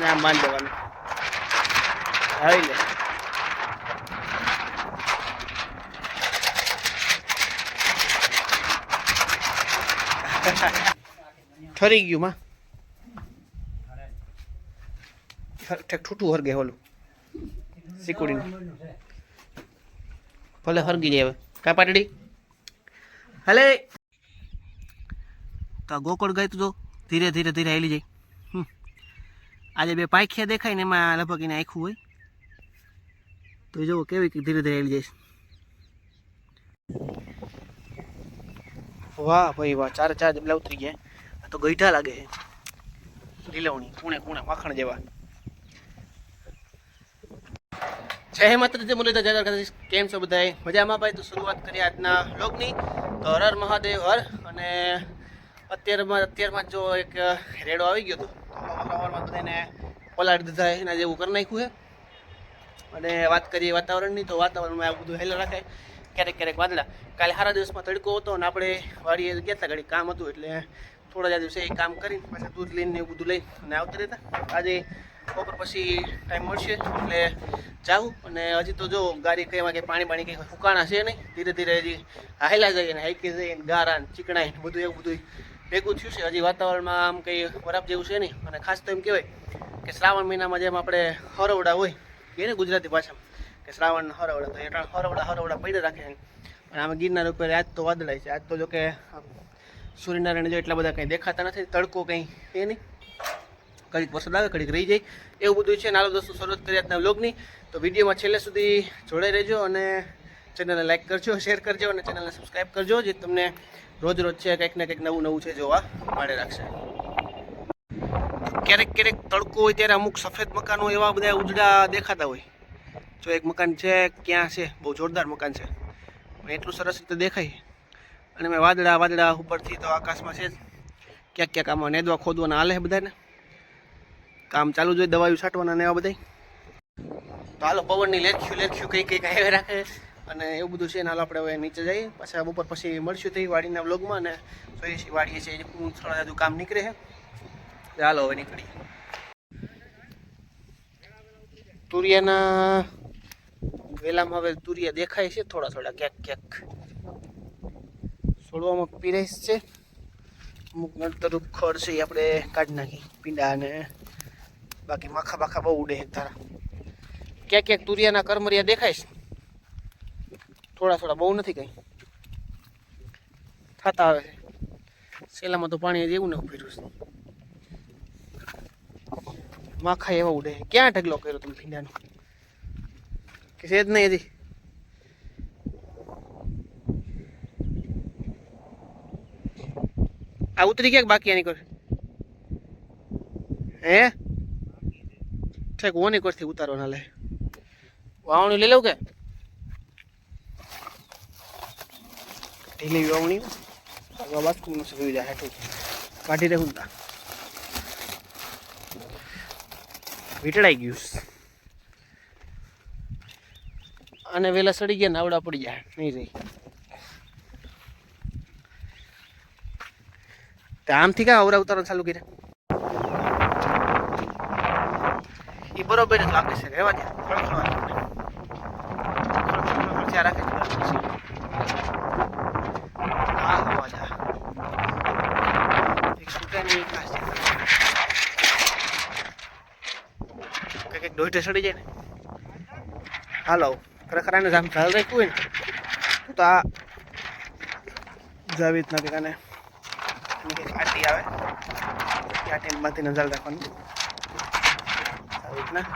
અને આમ બાંધી દેવાનું આવી લે. ઠરી ગયું, માં. ઠેક ઠૂઠું હરગે, ઓલું. સિકુડીનું. ભલે હરગી જાય હવે. કા પાટડી? હલે. તો ગોકળ ગઈ તો? ધીરે ધીરે ધીરે હેલી જાય. આજે બે પાયખિયા દેખાય ને એમાં લગભગ એને આખું હોય. તો જુઓ કેવી ધીરે ધીરે આવી જાય વાહ ભાઈ વાહ, ચાર ચાર જબલા ઉતરી ગયા. તો ગઈઠા લાગે છે. લીલવણી, કુણે કુણે, માખણ જેવા. જય માતા જે મુરલીધર, જય દ્વારકાધીશ. કેમ છો બધાએ મજામાં ભાઈ? તો શરૂઆત કરી આજના બ્લોગની તો હર મહાદેવ, હર. અને અત્યારમાં અત્યારમાં જો એક રેડો આવી ગયો હતો. સવારમાં બધાને પલાળી દીધા એના જેવું કરી નાખ્યું છે. અને વાત કરીએ વાતાવરણની, તો વાતાવરણમાં આવું બધું હેલો રાખે. ક્યારેક ક્યારેક વાદળા. કાલે સારા દિવસમાં તડકો હતો અને આપણે વાડીએ ગયા હતા ઘડી કામ હતું એટલે થોડા જ દિવસે એ કામ કરીને પાછા દૂધ લઈને એવું બધું લઈ અને આવતા રહેતા. આજે બપોર પછી ટાઈમ મળશે, એટલે જાઉં. અને હજી તો જો ગાડી કઈ વાગે પાણી પાણી કંઈ ફૂકાણા છે નહીં. ધીરે ધીરે હજી હાયલા જઈએ ને હાઈકી જઈએ ને ગારા ને ચીકણાઈ બધું એવું બધું ભેગું થયું છે. હજી વાતાવરણમાં આમ કંઈ બરાબર જેવું છે નહીં. અને ખાસ તો એમ કહેવાય કે શ્રાવણ મહિનામાં જેમ આપણે હરવડા હોય કે ને ગુજરાતી ભાષામાં. કે શ્રાવણ હરવડા. તો એટલે હરવડા હરવડા પડી રાખે છે. અને આમાં ગિરનાર ઉપર આજ તો વાદળાય છે. આજ તો જો કે સૂર્યનારાયણ જો એટલા બધા કંઈ દેખાતા નથી, તડકો કંઈ એ નહીં. ઘડીક વરસાદ આવે, ઘડીક રહી જાય. એવું બધું છે. નાલો દોસ્તો, શરૂઆત કરી આજના વ્લોગની. તો વિડીયોમાં છેલ્લે સુધી જોડાઈ રહેજો અને ચેનલને લાઈક કરજો, શેર કરજો અને ચેનલને સબસ્ક્રાઈબ કરજો, જે તમને રોજ રોજ છે, કંઈક ને કંઈક નવું નવું છે જોવા મળે રાખશે. ક્યારેક ક્યારેક તડકો હોય ત્યારે અમુક સફેદ મકાનો એવા બધા ઉજળા દેખાતા હોય. જો એક મકાન છે, ક્યાં છે? બહુ જોરદાર મકાન છે. એટલું સરસ રીતે દેખાય. અને મેં વાદળા વાદળા ઉપરથી તો આકાશમાં છે ક્યાંક ક્યાંક આમાં નેદવા ખોદવાના હાલે બધાને. કામ ચાલુ જોઈએ દવાયું છાંટવાના ને એવા બધા તો હાલો, પવનની લેખ્યું લેખ્યું કંઈ કંઈક આવે રાખે અને એવું બધું છે ને આપણે હવે નીચે જઈએ. પાછા બપોર પછી મળશું થઈ વાડીના બ્લોગમાં અને જોઈએ છીએ વાડીએ છે થોડા બધું કામ નીકળે છે. ચાલો હવે નીકળીએ. તુરિયાના વેલામાં હવે તુરિયા દેખાય છે થોડા થોડા, ક્યાંક ક્યાંક. છોડવામાં પીરાઈશ છે. અમુક નડતરૂપ ખડ છે એ આપણે કાઢી નાખી, પીંડા અને બાકી માખા બાખા બહુ ઉડે એક ક્યાંક ક્યાંક તુરિયાના કરમરિયા દેખાય છે. થોડા થોડા, બહુ નથી કંઈ. થતા આવે છે. સેલામાં તો પાણી જેવું ને ઉભેરું છે. માખા એવા ઉડે ક્યાં ઢગલો કર્યો તમે ભીંડાનો? કે છે જ નહીં હજી. આ ઉતરી ક્યાંક બાકી આની કોર હે? ઠેક, ઓની કરથી ઉતારવાના લે. વાવણી લઈ લઉં કે? ઢીલી વાવણી આગળ બાસ્કુનું સુવી જાય હેઠું કાઢી રહું તા વીટળાઈ ગયું અને વેલા સડી ગયા નાવડા પડી જાય નહીં રહી આમથી કા અવરા ઉતારવાનું ચાલુ કર્યા એ બરોબર લાગે છે રહેવા દે દે. રાખે છે બસ પછી. આ અવાજ આ. એક છૂટે નહીં એક કાચ. કંઈક સડી જાય ને. હાલો ખરેખર આને આમ ખ્યાલ રાખ્યું હોય ને, તો આ જાવી રીતના કંઈક આને આટી આવે. આટીમાંથી નજર રાખવાની. આવી રીતના.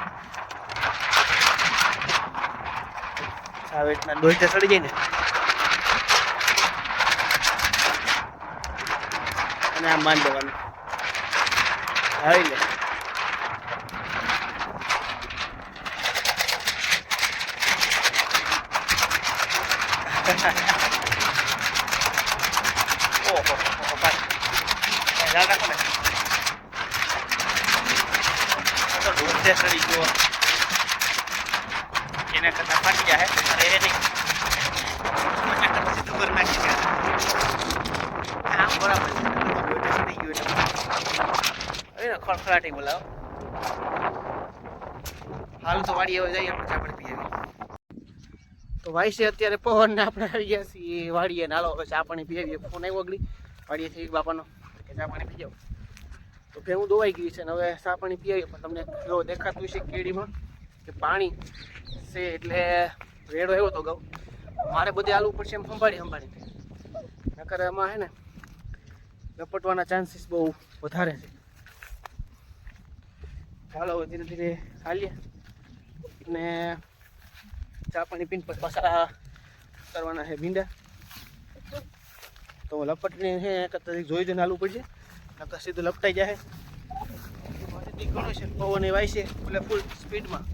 આવી રીતના દોઢે સડી જાય ને. અને આ માન દેવાનું આવી લે. ઓહો ઓહો ભાઈ એ ધ્યાન રાખો ને આ તો ઢોંઢે સડી ગયો એને કરતા ફાટી જાય અરે એ નહીં સીધું કરી નાખી દે. આમ બરાબર સડી ગયો એટલે ખળખળાટી બોલાવો હાલ તો વાડી હવે જઈએ આપણે ચા પાણી પી આવીએ તો વાઈસે અત્યારે પવન ને આપણે આવી ગયા છીએ વાડીએ નાલો હવે ચા પાણી પી આવીએ. ફોન આવ્યો અગલી વાડીએ થઈ બાપાનો કે ચા પાણી પી જાઓ તો હું દોવાઈ ગયું છે ને હવે ચા પાણી પી આવીએ, પણ તમને જો દેખાતું છે કેડીમાં કે પાણી છે એટલે રેડો આવ્યો તો ગૌ મારે બધે આલુ પડશે એમ સંભાળી સંભાળી. નકર એમાં હે ને લપટવાના ચાન્સીસ બહુ વધારે છે. ચાલો ધીરે ધીરે હાલીએ. ને ચા પાણી પીને પછી પાછા કરવાના છે ભીંડા. તો લપટને છે કરતા જોઈ જોઈને હાલવું પડશે. નકર સીધું લપટાઈ જાય. ઘણો છે, પવન એ વાય છે, એટલે ફૂલ સ્પીડમાં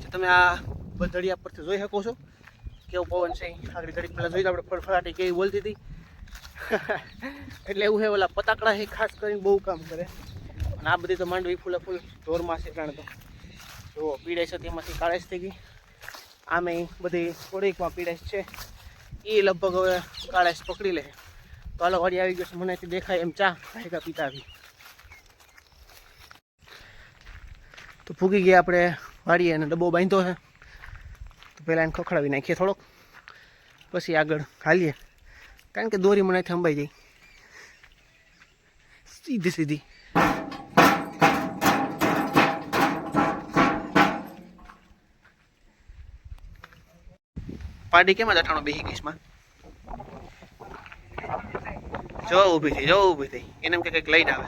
જે તમે આ બધડિયા પરથી જોઈ શકો છો, કેવું પવન છે. આગળ ઘડી પહેલાં જોઈ આપણે ફળફળાટી કેવી બોલતી હતી. એટલે એવું છે, ઓલા પતાકડા છે, ખાસ કરીને બહુ કામ કરે. અને આ બધી તો માંડવી ફૂલે ફૂલ ઢોરમાં છે કારણ તો. જુઓ પીડાય છે, તેમાંથી કાળેશ થઈ ગઈ. આમે બધી થોડીકમાં પીડાશ છે. એ લગભગ હવે કાળેશ પકડી લે. તો હાલો વાડી આવી ગયો છે. મને દેખાય એમ ચા ભાઈકા પીતા આવી તો ફૂગી ગયા આપણે વાડીએ અને ડબ્બો બાંધ્યો છે. તો પહેલાં એને ખખડાવી નાખીએ થોડોક. પછી આગળ હાલીએ. કારણ કે દોરી મને થંભાઈ જાય સીધી સીધી. પાડી કેમ અઠાણું બેસી ગઈશમાં? જો ઊભી થઈ, જો ઊભી થઈ. એને કે કંઈક લઈને આવે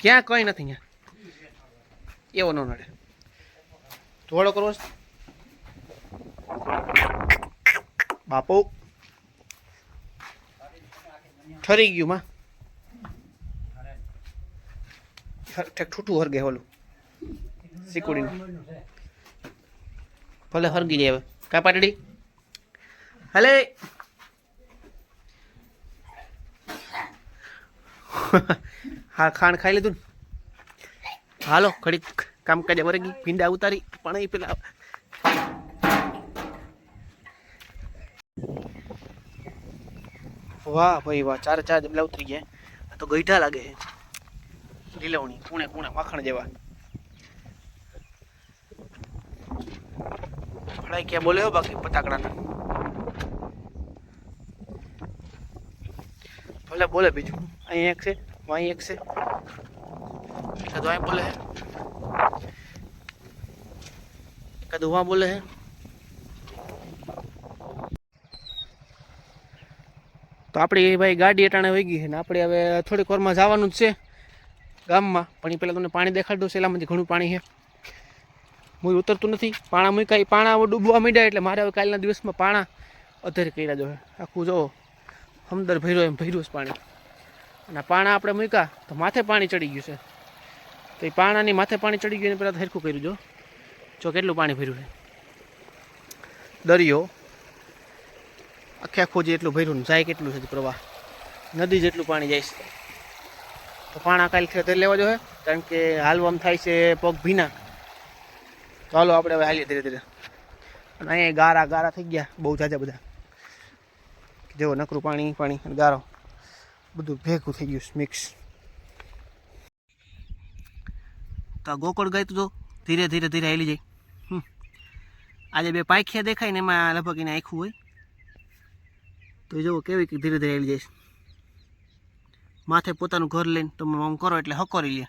ક્યાં, કોઈ નથી અહીંયા. એવો ન નડે. ધોળો કરવો બાપુ. ઠરી ગયું માં. ઠેક, ઠૂઠું હરગે, ઓલું. સિકુડીનું. ભલે હરગી જાય હવે. કા પાટડી? હલે. હા ખાણ ખાઈ લીધું ને. હાલો, ઘડીક કામ કાજે વરગી ભીંડા ઉતારી, પણ એ પેલા વાહ ભાઈ વાહ, ચાર ચાર ડબલા ઉતરી ગયા. તો ગઈઠા લાગે લીલવણી, કુણે કુણે, માખણ જેવા. ફળાઈ ક્યાં બોલે બાકી પતાકડાના ભલે બોલે બીજું. અહીં એક છે, અહીં એક છે. એકાદું અહીં બોલે હે. એકાદું વहाँ બોલે હે. તો આપણી ભાઈ ગાડી અટાણે વહી ગઈ છે ને આપણે હવે થોડીક વારમાં જવાનું જ છે ગામમાં. પણ એ પહેલાં તમને પાણી દેખાડ્યું છે એટલામાંથી ઘણું પાણી છે. હું ઉતરતું નથી. પાણા મૂકાય પાણા ડૂબવા માંડ્યા એટલે મારે હવે કાલના દિવસમાં પાણા અધર કર્યા જો આખું જો હમદર ભર્યો એમ ભર્યું પાણી. અને પાણા આપણે મૂક્યા તો માથે પાણી ચડી ગયું છે. તો એ પાણાની માથે પાણી ચડી ગયું એને પહેલાં હરખું કર્યું જો જો કેટલું પાણી ભર્યું છે. દરિયો આખે આખું જે એટલું ભર્યું ને જાય કેટલું છે પ્રવાહ. નદી જેટલું પાણી જાય છે. તો પાણા કાલથી લેવા જોઈએ કારણ કે હાલવામાં થાય છે પગ ભીના. હાલો આપણે હવે હાલીએ ધીરે ધીરે અને અહીંયા ગારા ગારા થઈ ગયા, બહુ જાજા બધા. જેવો નકરું પાણી પાણી અને ગારો. બધું ભેગું થઈ ગયું મિક્સ તો આ ગોકળ ગઈ તો ધીરે ધીરે ધીરે હેલી જાય. આજે બે પાયખિયા દેખાય ને એમાં લગભગ એને આખું હોય. તો જુઓ કેવી ધીરે ધીરે હેલી જાય માથે પોતાનું ઘર લઈને તમે આમ કરો એટલે હકોરી લે.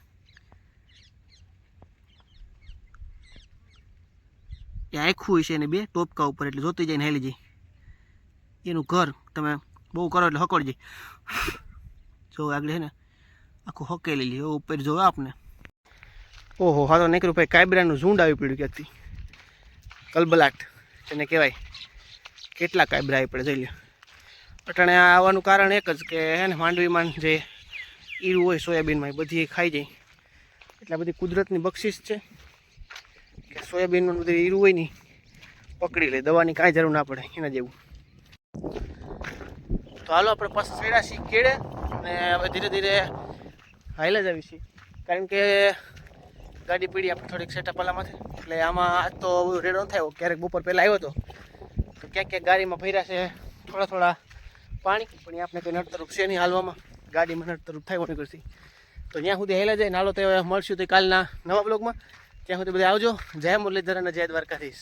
એ આખું હોય છે એને બે ટોપકા ઉપર એટલે જોતી જઈને હેલી જાય. એનું ઘર તમે બહુ કરો એટલે હકોડી જાય જો આગળ છે ને આખું હકેલી લે ઉપર જોવે આપને. ઓહો હા તો નીકળ્યું ભાઈ કાયબરાનું ઝુંડ આવી પડ્યું ક્યાંથી કલબલાટ, જેને કહેવાય. કેટલા કાયબરા આવી પડે જઈ લે અટાણે આવવાનું કારણ એક જ કે હે ને માંડવીમાં જે ઈરું હોય, સોયાબીનમાં, એ બધી ખાઈ જાય. એટલા બધી કુદરતની બક્ષિસ છે. કે સોયાબીનમાં બધું ઈરું હોય ને પકડી લે, દવાની કાંઈ જરૂર ના પડે, એના જેવું. તો હાલો આપણે પાછા સૈડા છીએ કેળે અને હવે ધીરે ધીરે હાઈલા જ આવી છીએ કારણ કે ગાડી પીડી આપણે થોડીક સેટઅપ વાલામાંથી એટલે આમાં આજ તો રેડો ન થાય, ક્યારેક બપોર પહેલાં આવ્યો હતો તો ક્યાંક ક્યાંક ગાડીમાં ભર્યા છે, થોડા થોડા પાણી. પણ આપણે કંઈ નડતરૂપ છે નહીં હાલવામાં. ગાડીમાં નડતરૂપ થાય કોની કરતી તો ત્યાં સુધી હેલા જાય નાલો તો મળશું તો કાલના નવા બ્લોગમાં ત્યાં સુધી બધા આવજો. જય મુરલીધર અને જય દ્વારકાધીશ.